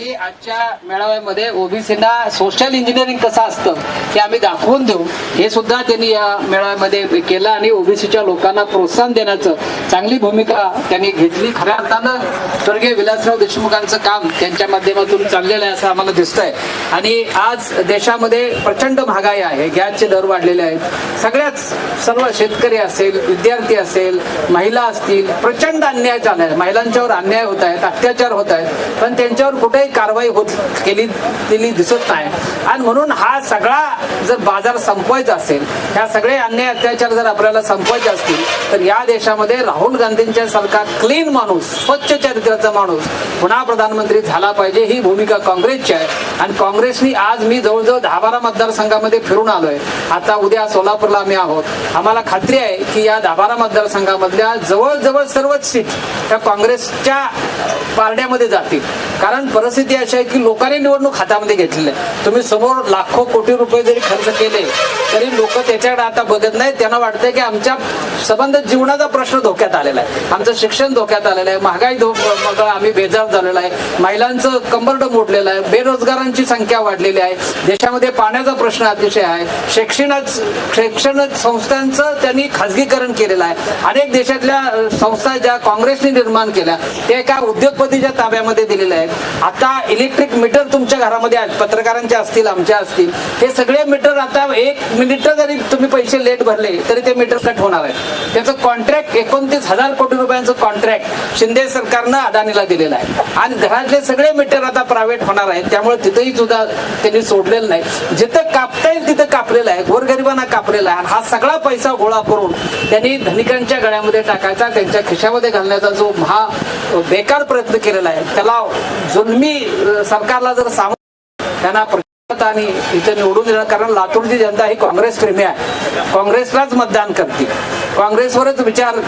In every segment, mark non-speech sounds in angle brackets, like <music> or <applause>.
की आजच्या मेळाव्यामध्ये ओबीसीना social engineering कसं असतं हे आम्ही दाखवून देऊ. हे सुद्धा त्यांनी या मेळाव्यामध्ये केलं आणि ओबीसीच्या लोकांना प्रोत्साहन देण्याचं चांगली भूमिका त्यांनी घेतली. खऱ्या अर्थानं स्वर्गीय विलासराव देशमुखांचं काम त्यांच्या माध्यमातून चाललेलं आहे असं आम्हाला दिसतंय. आणि आज देशामध्ये प्रचंड महागाई आहे. गॅसचे दर वाढलेले आहेत. सगळ्याच सर्व शेतकरी असेल विद्यार्थी असेल महिला असतील प्रचंड अन्याय चालू आहे. महिलांच्यावर अन्याय होत आहेत अत्याचार होत आहेत. पण त्यांच्यावर कुठेही कारवाई होत केली केली दिसत नाही. आणि म्हणून हा सगळा जर बाजार संपवायचा असेल ह्या सगळे अन्याय अत्याचार जर आपल्याला संपवायचे असतील तर या देशामध्ये राहुल गांधींच्या सारखा क्लीन माणूस स्वच्छ चरित्राचा माणूस पुन्हा प्रधानमंत्री झाला पाहिजे ही भूमिका काँग्रेसची आहे. आणि काँग्रेसनी आज मी जवळजवळ दहा बारा मतदारसंघामध्ये फिरून आलोय. आता उद्या सोलापूरला आम्ही आहोत. आम्हाला खात्री आहे की या दहा बारा मतदारसंघामधल्या जवळजवळ सर्वच सीट त्या काँग्रेसच्या पारड्यामध्ये जातील. कारण परिस्थिती अशी आहे की लोकांनी निवडणूक हातामध्ये घेतलेली आहे. तुम्ही समोर लाखो कोटी रुपये जरी खर्च केले तरी लोक त्याच्याकडे आता बघत नाहीत. त्यांना वाटतंय की आमच्या संबंध जीवनाचा प्रश्न धोक्यात आलेला आहे. आमचं शिक्षण धोक्यात आलेलं आहे. महागाई धो मग आम्ही बेजार झालेलो आहे. महिलांचं कंबरड मोडलेलं आहे. बेरोजगारांची संख्या वाढलेली आहे. देशामध्ये पाण्याचा प्रश्न अतिशय आहे. शैक्षणिक शैक्षणिक संस्थांचं त्यांनी खाजगीकरण केलेलं आहे. अनेक देशातल्या संस्था ज्या काँग्रेसने निर्माण केल्या ते एका उद्योगपतीच्या ताब्यामध्ये दिलेल्या आहेत. आता इलेक्ट्रिक मीटर तुमच्या घरामध्ये आहेत पत्रकारांचे असतील आमच्या असतील हे सगळे मीटर आता एक मिनिट जरी तुम्ही पैसे लेट भरले तरी ते मीटर कट होणार आहे त्याचं कॉन्ट्रॅक्ट एकोणतीस हजार कोटी रुपयांचं कॉन्ट्रॅक्ट शिंदे सरकारनं अदानीला दिलेलं आहे. आणि घरातले सगळे मीटर आता प्रायव्हेट होणार आहेत त्यामुळे तिथेही सुद्धा त्यांनी सोडलेलं नाही. जिथं कापता येईल तिथं कापलेलं आहे गोरगरिबांना कापलेला आहे. आणि हा सगळा पैसा गोळा करून त्यांनी धनिकांच्या गळ्यामध्ये टाकायचा त्यांच्या खिशामध्ये घालण्याचा जो महा बेकार प्रयत्न केलेला आहे त्याला जुलमी अं, सरकारला जर सामोरं त्यांना आणि इथे निवडून देणं कारण लातूरची जनता ही काँग्रेस प्रेमी आहे. काँग्रेसलाच मतदान करते काँग्रेसवरच विचार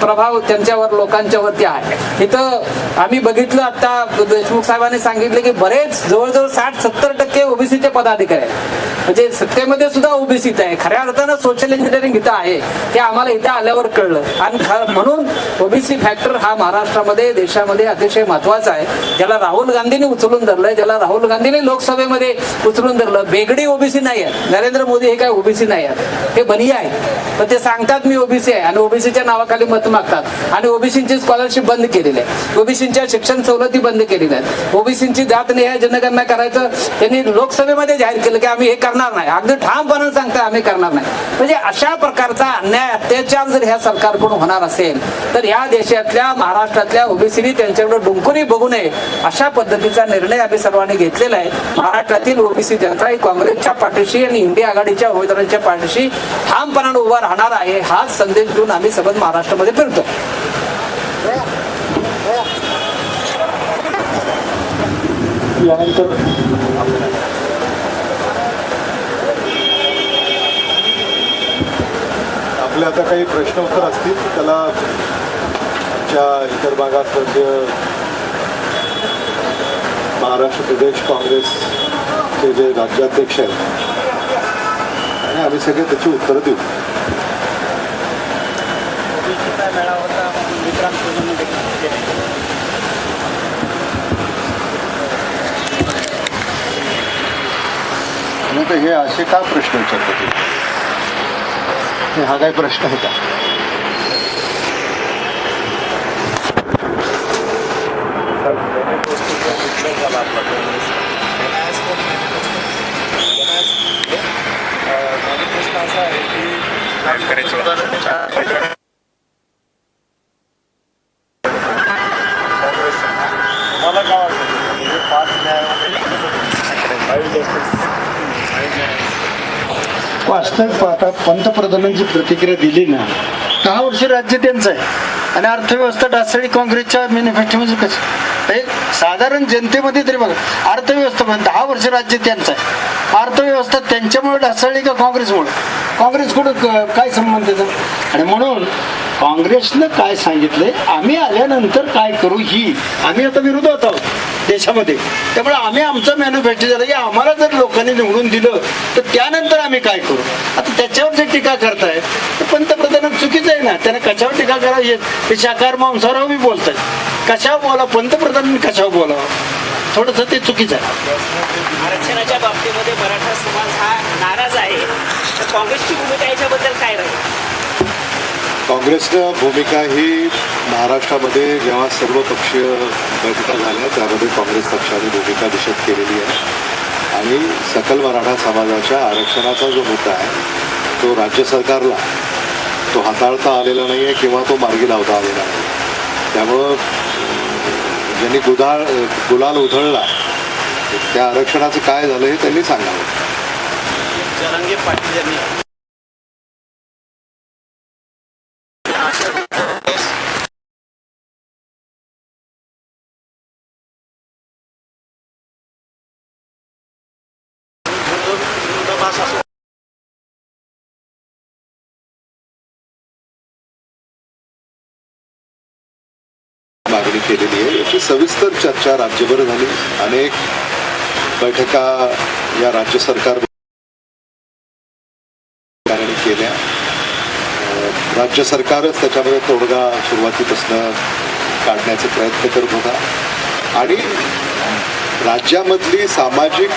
प्रभाव त्यांच्यावर लोकांच्यावरती आहे. इथं आम्ही बघितलं आता देशमुख साहेबांनी सांगितले की बरेच जवळजवळ साठ सत्तर टक्के ओबीसीचे पदाधिकारी आहेत. म्हणजे सत्तेमध्ये सुद्धा ओबीसीच आहे. खऱ्या अर्थानं सोशल इंजिनिअरिंग इथं आहे. हे आम्हाला इथं आल्यावर कळलं. आणि म्हणून ओबीसी फॅक्टर हा महाराष्ट्रामध्ये देशामध्ये अतिशय महत्त्वाचा आहे. ज्याला राहुल गांधींनी उचलून धरलंय ज्याला राहुल गांधींनी लोकसभेमध्ये उचलून धरलं. बेगडी ओबीसी नाही आहेत नरेंद्र मोदी हे काय ओबीसी नाही आहेत हे बनिया आहेत. पण ते सांगतात मी ओबीसी आहे. आणि ओबीसीच्या नावाखाली मत मागतात. आणि ओबीसीची स्कॉलरशिप बंद केलेली आहे. ओबीसीच्या शिक्षण सवलती बंद केलेल्या आहेत. ओबीसीची जात निहाय जनगणना करायचं त्यांनी लोकसभेमध्ये जाहीर केलं की आम्ही हे करणार नाही. अगदी ठामपणे सांगता आम्ही करणार नाही. म्हणजे अशा प्रकारचा अन्याय अत्याचार जर ह्या सरकारकडून होणार असेल तर या देशातल्या महाराष्ट्रातल्या ओबीसीनी त्यांच्याकडे डुंकुनी बघू नये. अशा पद्धतीचा निर्णय आम्ही सर्वांनी घेतलेला आहे. महाराष्ट्रातील ओबीसी जनता ही काँग्रेसच्या पाठीशी आणि इंडिया आघाडीच्या उमेदवारांच्या पाठीशी ठामपणाने उभा राहणार आहे हाच संदेश घेऊन आम्ही सबंध महाराष्ट्रामध्ये फिरतो. यानंतर आपले आता काही प्रश्न उत्तर असतील त्याला आमच्या इतर भागात म्हणजे महाराष्ट्र प्रदेश काँग्रेसचे जे राज्याध्यक्ष आहेत आणि आम्ही सगळे त्याची उत्तरं देऊ मग हे असे का प्रश्न विचारतात तुम्ही? हा काय प्रश्न आहे का मला काय वाटतं म्हणजे पाच वास्तविक पाहता पंतप्रधानांची प्रतिक्रिया दिली ना दहा वर्ष राज्य त्यांचं आहे. आणि अर्थव्यवस्था डासळी काँग्रेसच्या मॅनिफेस्टोमध्ये कशी? एक साधारण जनतेमध्ये तरी बघा अर्थव्यवस्था म्हणजे दहा वर्ष राज्य त्यांचं आहे. अर्थव्यवस्था त्यांच्यामुळे ढासळली का काँग्रेसमुळे? काँग्रेसकडून काय संबंध त्याचा आणि म्हणून काँग्रेसनं काय सांगितलंय? आम्ही आल्यानंतर काय करू ही? आम्ही आता विरोधात आहोत देशामध्ये. त्यामुळे आम्ही आमचं मॅन्युफॅक्चर झालं की आम्हाला जर लोकांनी निवडून दिलं तर त्यानंतर आम्ही काय करू? आता त्याच्यावर जे टीका करताय तर पंतप्रधान चुकीचं आहे ना त्याने कशावर टीका करावी? ते शाकाहार मांसाहारावर बी बोलतात. कशावर बोला पंतप्रधानांनी कशावर बोलावं? थोडंसं ते चुकीचं आहे. आरक्षणाच्या बाबतीमध्ये मराठा समाज हा नाराज आहे. तर काँग्रेसची भूमिका याच्याबद्दल काय राहील? काँग्रेसनं भूमिका ही महाराष्ट्रामध्ये जेव्हा सर्व पक्षीय बैठका झाल्या त्यामध्ये काँग्रेस पक्षाने भूमिका निषेध केलेली आहे. आणि सकल मराठा समाजाच्या आरक्षणाचा जो मुद्दा आहे तो राज्य सरकारला तो हाताळता आलेला नाही आहे किंवा तो मार्गी लावता आलेला नाही त्यामुळं ज्यांनी गुदाळ गुलाल उधळला त्या आरक्षणाचं काय झालं हे त्यांनी सांगावं. मागणी केलेली आहे. याची सविस्तर चर्चा राज्यभर झाली. अनेक बैठका या राज्य सरकार केल्या. राज्य सरकारच त्याच्यामध्ये तोडगा सुरुवातीपासून काढण्याचा प्रयत्न करत होता. आणि राज्यामधली सामाजिक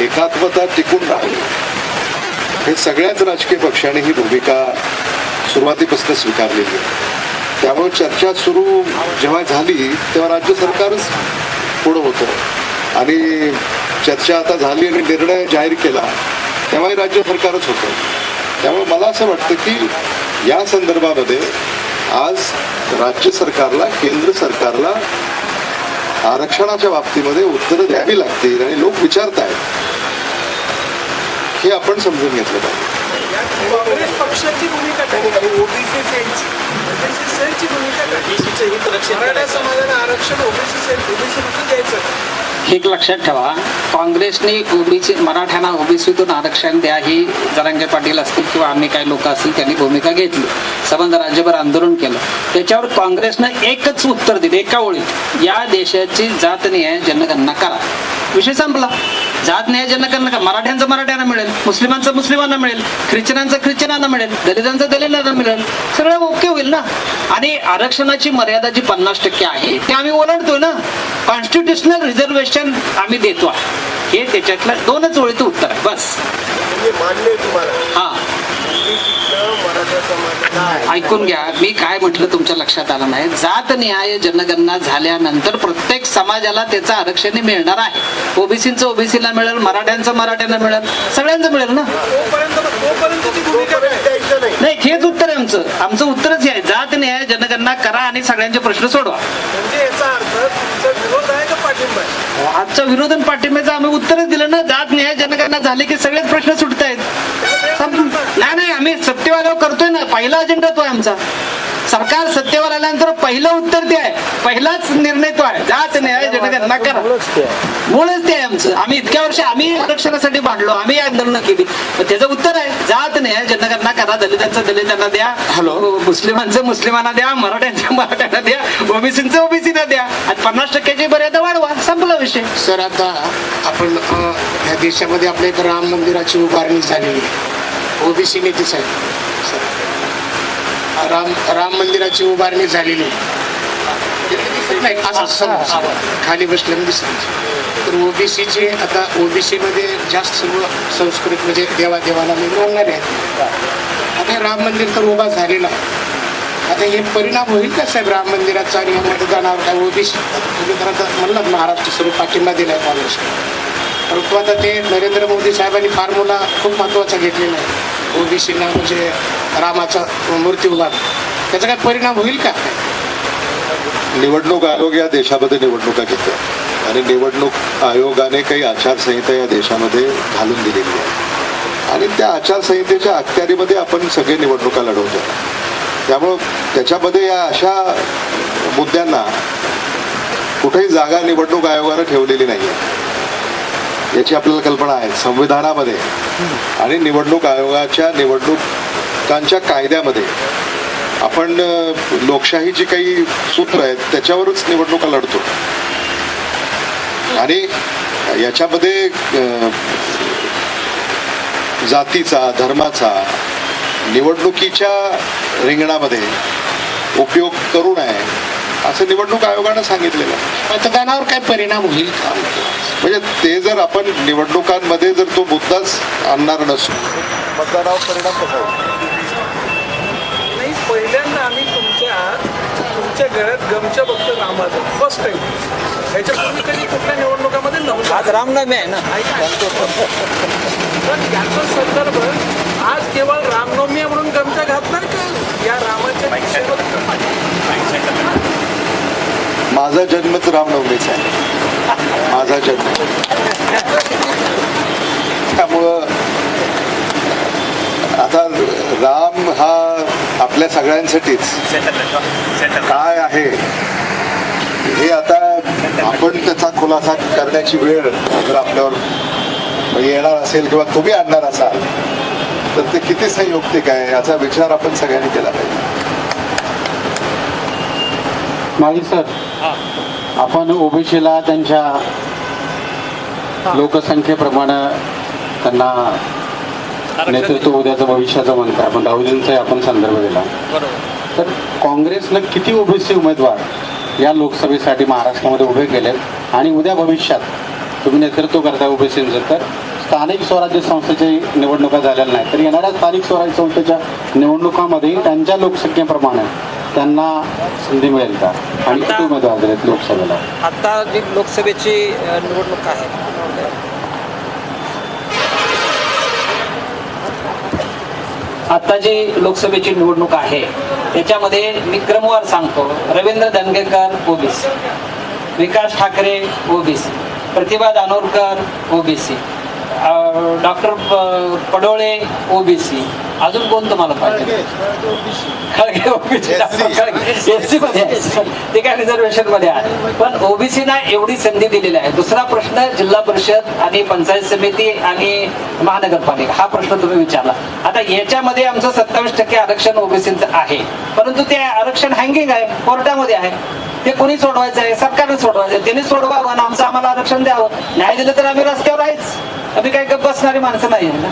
एकात्मता टिकून राहावी हे सगळ्याच राजकीय पक्षांनी ही भूमिका सुरुवातीपासून स्वीकारलेली आहे. त्यामुळे चर्चा सुरू जेव्हा झाली तेव्हा राज्य सरकारच पुढं होतं. आणि चर्चा आता झाली आणि निर्णय जाहीर केला तेव्हाही राज्य सरकारच होतं. त्यामुळे मला असं वाटतं की या संदर्भामध्ये आज राज्य सरकारला केंद्र सरकारला आरक्षणाच्या बाबतीमध्ये उत्तरं द्यावी लागतील आणि लोक विचारत आहेत हे आपण समजून घेतलं पाहिजे. काँग्रेस पक्षाची भूमिका काय? ओबीसी सेलची. ओबीसी सेलची भूमिका काय? मराठा समाजाला आरक्षण ओबीसी सेल ओबीसी द्यायचं. एक लक्षात ठेवा काँग्रेसने ओबीसी मराठ्यांना ओबीसीतून आरक्षण द्या ही जरांगे पाटील असतील किंवा आम्ही काही लोक असतील त्यांनी भूमिका घेतली. संबंध राज्यभर आंदोलन केलं. त्याच्यावर काँग्रेसनं एकच उत्तर दिले एका ओळीत या देशाची जात न्याय जनगणना करा. विषय संपला. जात न्याय जनगणना करा. मराठ्यांचं मराठ्यांना मिळेल मुस्लिमांचं मुस्लिमांना मिळेल ख्रिश्चनांचं ख्रिश्चनांना मिळेल दलितांचं दलितांना मिळेल. सगळं ओके होईल ना? आणि आरक्षणाची मर्यादा जी पन्नास टक्के आहे ते आम्ही ओलांडतोय ना? कॉन्स्टिट्युशनल रिझर्वेशन आम्ही देतो आहे. हे त्याच्यातलं दोनच ओळीचं उत्तर आहे. बस. म्हणजे हा. ऐकून घ्या. मी काय म्हटलं तुमच्या लक्षात आलं नाही. जात निहाय जनगणना झाल्यानंतर प्रत्येक समाजाला त्याचं आरक्षण मिळणार आहे. ओबीसीचं ओबीसीला मिळेल मराठ्यांचं मराठ्यांना मिळेल सगळ्यांचं मिळेल ना? नाही. नाही हेच उत्तर आहे आमचं. आमचं उत्तरच हे आहे. जात न्याय जनगणना करा आणि सगळ्यांचे प्रश्न सोडवा. म्हणजे याचा अर्थ तुमचा विरोध आहे का पाठिंबा आहे आणि पाठिंब्याचं आम्ही उत्तरच दिलं ना. जात न्याय जनगणना झाली की सगळेच प्रश्न सुटत आहेत नाही नाही आम्ही सत्तेवर करतोय ना. पहिला अजेंडा तो आहे आमचा. सरकार सत्तेवर आल्यानंतर पहिलं उत्तर ते आहे. पहिलाच निर्णय तो आहे. जात न्याय जनगणना करा मुळच ते आहे. आमचं. आम्ही इतक्या वर्ष आम्ही आरक्षणासाठी भांडलो आम्ही आंदोलन केली. पण त्याचं उत्तर आहे जात न्याय जनगणना करा दलितांचं दलितांना द्या. हॅलो. मुस्लिमांचं मुस्लिमांना द्या. मराठ्यांचं <laughs> मराठ्यांना द्या. ओबीसीचं ओबीसीना द्या. आणि पन्नास टक्क्याची मर्यादा वाढवा. संपला विषय. सर आता आपण ह्या देशामध्ये आपल्या इथं राम मंदिराची उभारणी झालेली आहे ओबीसी नेते साहेब. सर. राम राम मंदिराची उभारणी झालेली. आहे. नाही असं समजा खाली बसल्यानं म्हणजे दिसत तर ओबीसीचे आता ओबीसी मध्ये जास्त सर्व संस्कृत म्हणजे देवादेवाला मानणारे आहेत आता राम मंदिर तर उभा झालेला. आता हे परिणाम होईल का साहेब राम मंदिराचा आणि या मतदानावर काय ओबीसी? म्हणलं महाराष्ट्र स्वरूप पाठिंबा दिलाय काँग्रेस परंतु आता ते नरेंद्र मोदी साहेबांनी फॉर्म्युला खूप महत्त्वाचा घेतलेला आहे. ओबीसीना म्हणजे रामाचा मूर्ती उभार त्याचा काय परिणाम होईल का? निवडणूक आयोग या देशामध्ये निवडणुका घेतो. आणि निवडणूक आयोगाने काही आचारसंहिता या देशामध्ये घालून दिलेली आहे. आणि त्या आचारसंहितेच्या अखत्यारीमध्ये आपण सगळे निवडणुका लढवतो. त्यामुळं त्याच्यामध्ये या अशा मुद्द्यांना कुठेही जागा निवडणूक आयोगानं ठेवलेली नाही आहे याची आपल्याला कल्पना आहे. संविधानामध्ये आणि निवडणूक आयोगाच्या निवडणुकांच्या कायद्यामध्ये आपण लोकशाही जी काही सूत्र आहेत त्याच्यावरच निवडणुका लढतो. आणि याच्यामध्ये जातीचा धर्माचा निवडणुकीच्या रिंगणामध्ये उपयोग करू नये असं निवडणूक आयोगानं सांगितलेलं मतदानावर काय परिणाम होईल? का म्हणजे ते जर आपण निवडणुकांमध्ये जर तो मुद्दाच आणणार नसू. मतदानावर परिणाम कसा नाही पहिल्यांदा आम्ही तुमच्या तुमच्या घरात गमच्या बघतो रामाचं फर्स्ट टाइम ह्याच्यापूर्वी कधी कुठल्या निवडणुकामध्ये नव्हतं. आज रामनवमी आहे ना. पण याचा संदर्भ आज केवळ रामनवमी आहे म्हणून गमच्या घातणार का? या रामाच्या माझा जन्मच रामनवमीचा आहे. माझा जन्म. त्यामुळं आता राम हा आपल्या सगळ्यांसाठीच. काय आहे? हे आता आपण त्याचा खुलासा करण्याची वेळ जर आपल्यावर येणार असेल किंवा तुम्ही आणणार असाल तर ते किती संयुक्तिक आहे याचा विचार आपण सगळ्यांनी केला पाहिजे. माजी सर आपण ओबीसीला त्यांच्या लोकसंख्येप्रमाणे त्यांना नेतृत्व उद्याचं भविष्याचं म्हणतो आपण राहुजींचा आपण संदर्भ दिला. तर काँग्रेसनं किती ओबीसी उमेदवार या लोकसभेसाठी महाराष्ट्रामध्ये उभे केलेत आणि उद्या भविष्यात तुम्ही नेतृत्व करताय ओबीसींचं तर स्थानिक स्वराज्य संस्थेची निवडणुका झालेल्या नाही तर येणाऱ्या स्थानिक स्वराज्य संस्थेच्या निवडणुकामध्ये त्यांच्या लोकसंख्येप्रमाणे त्यांना संधी मिळेल का? आणि किती उमेदवार दिलेत लोकसभेला? आता जी लोकसभेची निवडणूक आहे आता जी लोकसभेची निवडणूक आहे त्याच्यामध्ये मी क्रमवार सांगतो Ravindra Dhangekar OBC. Vikas Thackeray OBC. Pratibha Dhanorkar OBC. Doctor Padole OBC. अजून कोण तुम्हाला पाहिजे? खळगे ओबीसी एससी मध्ये आहे. ते काय रिझर्वेशनमध्ये आहे. पण ओबीसीना एवढी संधी दिलेली आहे. दुसरा प्रश्न जिल्हा परिषद आणि पंचायत समिती आणि महानगरपालिका. हा प्रश्न तुम्ही विचारला. आता याच्यामध्ये आमचं सत्तावीस टक्के आरक्षण ओबीसीचं आहे. परंतु ते आरक्षण हँगिंग आहे. कोर्टामध्ये आहे. ते कोणी सोडवायचं आहे? सरकारने सोडवायचं आहे. त्यांनी सोडवावं आणि आमचं आम्हाला आरक्षण द्यावं. नाही दिलं तर आम्ही रस्त्यावर आहेच. आम्ही काही गप्प बसणारी माणसं नाही ना.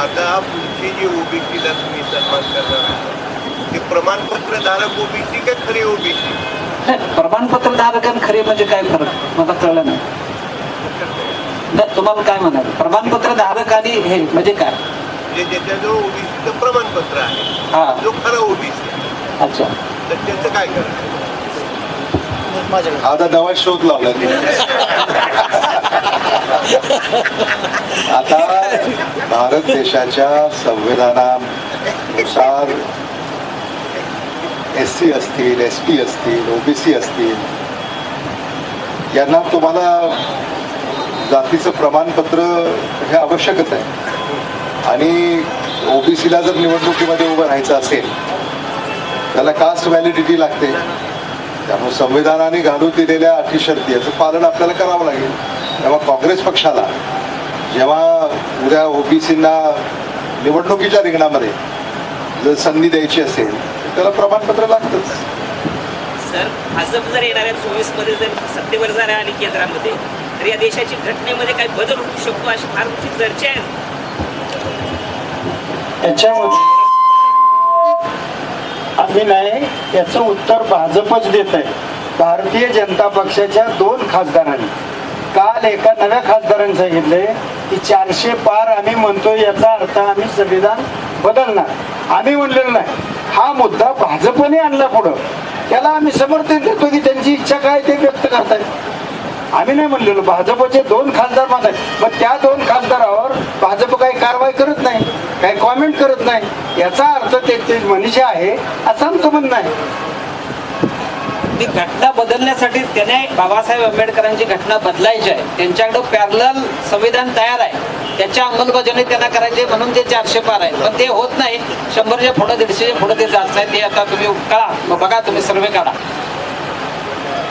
आता पुढची जी ओबीसीला तुम्ही सन्मान करणार आहात. ते प्रमाणपत्र धारक ओबीसी का खरे ओबीसी? नाही, प्रमाणपत्र धारक आणि खरे म्हणजे काय फरक? मला कळलं नाही. नाही, तुम्हाला काय म्हणाल? प्रमाणपत्र धारक आणि हे म्हणजे काय? म्हणजे ज्याच्याजवळ ओबीसीचं प्रमाणपत्र आहे हा. जो खरा ओबीसी. आहे अच्छा. तर त्याचं काय करायचं आता नवा शोध लावला. <laughs> आता भारत देशाच्या संविधानानुसार एस सी असतील एस टी असतील ओबीसी असतील यांना तुम्हाला जातीचं प्रमाणपत्र हे आवश्यकच आहे. आणि ओबीसीला जर निवडणुकीमध्ये उभं राहायचं असेल त्याला कास्ट व्हॅलिडिटी लागते. त्यामुळे संविधानाने घालून दिलेल्या अटी शर्ती याचं पालन आपल्याला करावं लागेल. तेव्हा काँग्रेस पक्षाला जेव्हा उद्या ओबीसींना निवडणुकीच्या रिंगणामध्ये जर संधी द्यायची असेल तर त्याला प्रमाणपत्र लागतंच. सर भाजप जर येणाऱ्या चोवीसमध्ये जर सत्तेवर जर आली केंद्रामध्ये तर या देशाची घटनेमध्ये काही बदल होऊ शकतो अशी फार मोठी चर्चा आहे. याच्यामध्ये आम्ही नाही याचं उत्तर भाजपच देत आहे भारतीय जनता पक्षाच्या दोन खासदारांनी. काल एका नव्या खासदारांनी सांगितले की चारशे पार आम्ही म्हणतो याचा अर्थ आम्ही संविधान बदलणार. आम्ही म्हणलेलो नाही. हा मुद्दा भाजपने आणला पुढं. त्याला आम्ही समर्थन देतो की त्यांची इच्छा काय ते व्यक्त करतायत आम्ही नाही म्हणलेलो. भाजपचे दोन खासदार म्हणतात मग त्या दोन खासदारावर भाजप काही कारवाई करत नाही काही कॉमेंट करत नाही. याचा अर्थ ते ते मनीषा आहे असं आमचं म्हणणं आहे. ती घटना बदलण्यासाठी त्याने बाबासाहेब आंबेडकरांची घटना बदलायची आहे. त्यांच्याकडं पॅरल संविधान तयार आहे. त्याच्या अंमलबजावणी त्यांना करायची म्हणून ते चारशे पार आहे. पण ते होत नाही. शंभरच्या पुढं दीडशेच्या पुढं ते जात नाही ते आता तुम्ही कळा. मग बघा तुम्ही सर्वे काढा.